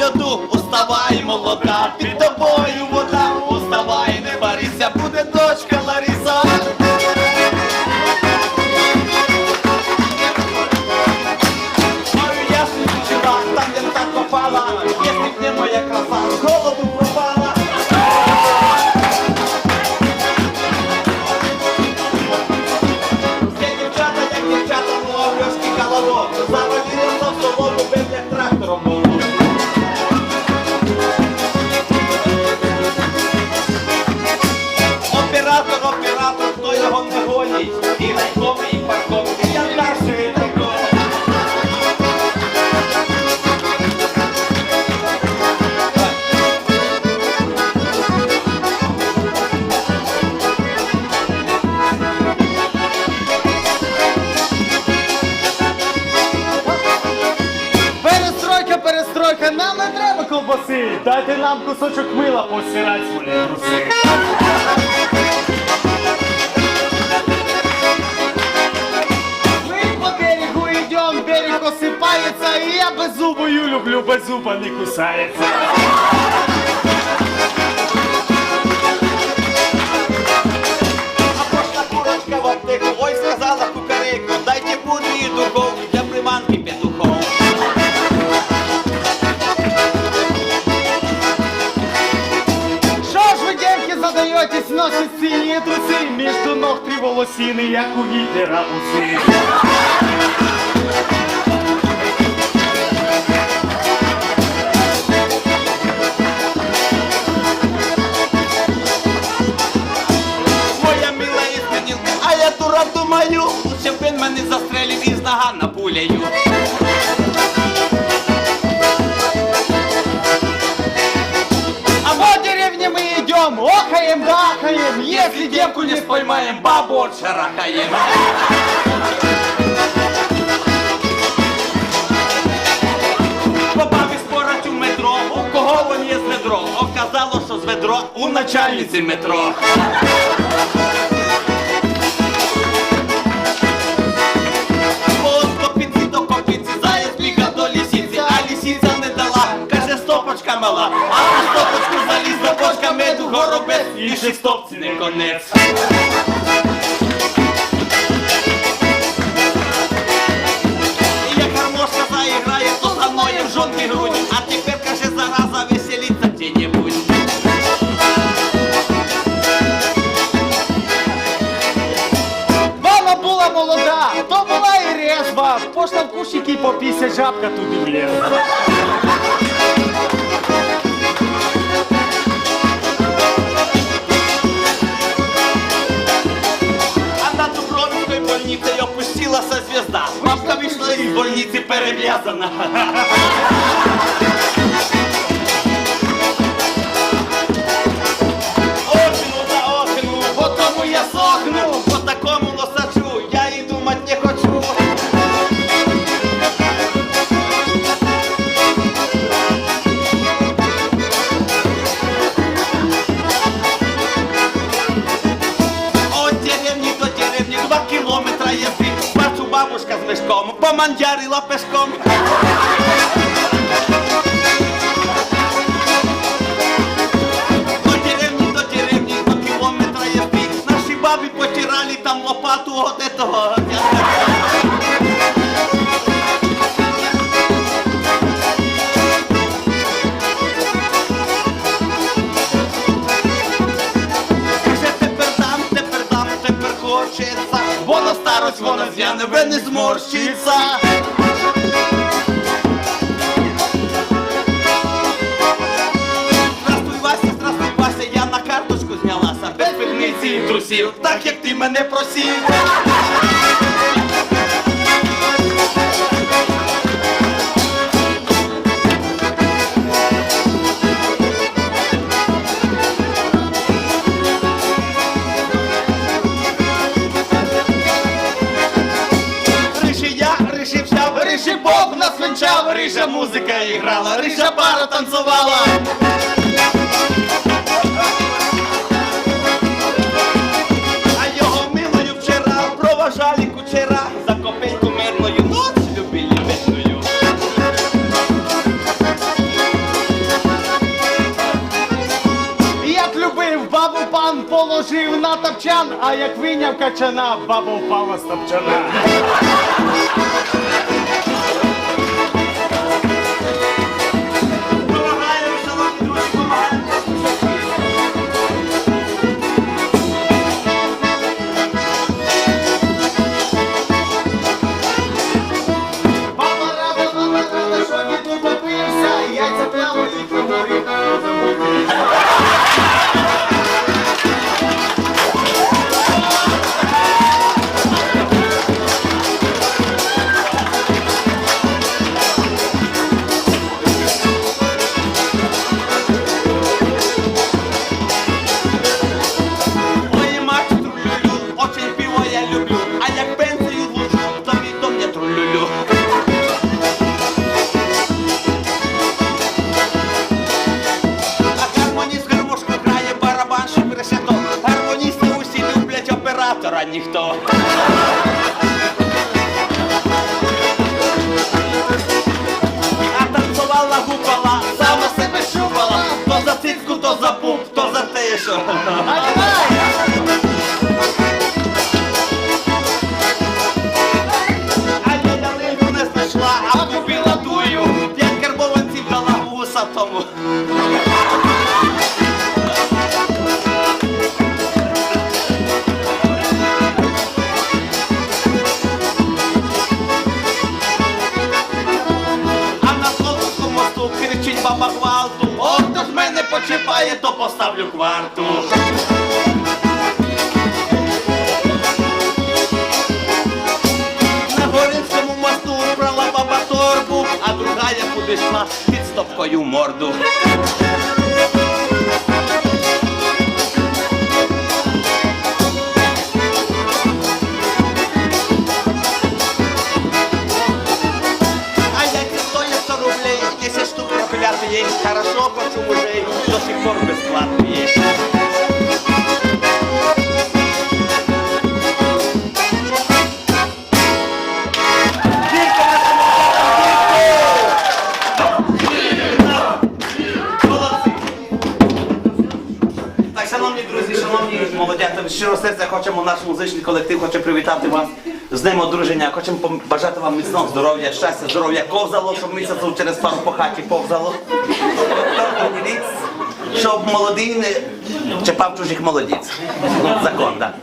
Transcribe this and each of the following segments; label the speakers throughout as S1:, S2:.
S1: льоду, уставай, молода, під тобою вода, уставай, не барися, буде дочка Лариса. Мою ясну вчора, там де так попала,
S2: колбаси. Дайте нам кусочок мила посирать свої труси. Мы по берегу идем, берег осыпается, и я беззубую люблю, без зуба не кусается. синие трусы, между ног три волосины, як у Гитлера усы.
S1: Моя мила іспанілка, а я дура думаю, лучше б він мене застрелив із нагана пулею.
S2: Девку не споймаем, бабу
S1: Бабот шарахаєм. Побавив спорать у метро, у кого вон є з ведро. Оказало, що з ведро у начальниці метро. Горобець, інших стопці не конець. Як гармошка заіграє, то за мною в жонки грудь, а тепер, каже, зараза веселіться где-небудь.
S2: Мама була молода, то була і резва. Пошла в кущики по 50 жабка туди влезла.
S1: 生啊！Мешком, помандярила пешком. До деревні, до деревні, два кілометра язик. Наші бабі потирали там лопату от этого. Хочеться. Воно старость, воно з'яне, ви не зморщиться. Здравствуй, Вася, здравствуй, Вася, я на карточку знялася без пивниці і трусів, так як ти мене просив. рижий взяв, рижий Бог нас венчав, рижа музика іграла, риша пара танцювала. А його милою вчора проважалі кучера за копейку мирною ноч любили весною.
S2: Як
S1: любив бабу пан, положив на тапчан, а як виняв качана, бабу впала з тапчана. Оператора ніхто. А танцювала гупала, сама себе шупала, то за цицьку, то за пуп, то за що. А купила тую. П'ять карбованців дала вуса тому. Почіпає, то поставлю кварту. На Горинському мосту брала баба торбу, а друга я куди йшла під стопкою морду. А яйца стоят 100 рублей, 10 штук проклятый есть. Хорошо, хоть у шановні друзі, шановні молодята, щиро серця хочемо наш музичний колектив, хоче привітати вас з Днем одруження. Хочемо побажати вам міцного здоров'я, щастя, здоров'я, ковзало, щоб місяців через пару по хаті повзало. Щоб молодий не чіпав чужих молодіць. Ну, закон, так.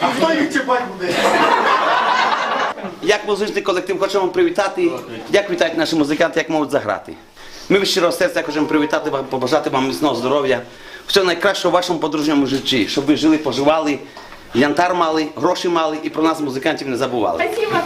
S2: А хто їх чіпати буде?
S1: Як музичний колектив хочемо привітати, як вітають наші музиканти, як можуть заграти. Ми від щирого серця хочемо привітати вам, побажати вам міцного здоров'я, всього найкращого в вашому подружньому житті, щоб ви жили, поживали, янтар мали, гроші мали і про нас, музикантів, не забували.
S3: Спасибо.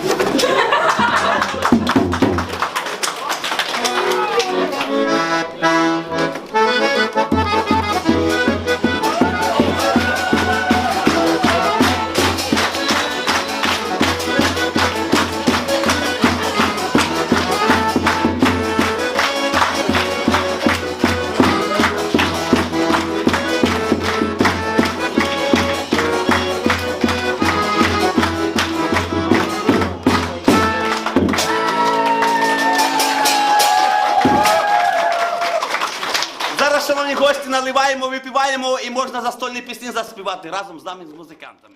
S1: Наливаємо, випиваємо і можна застольні пісні заспівати разом з нами з музикантами.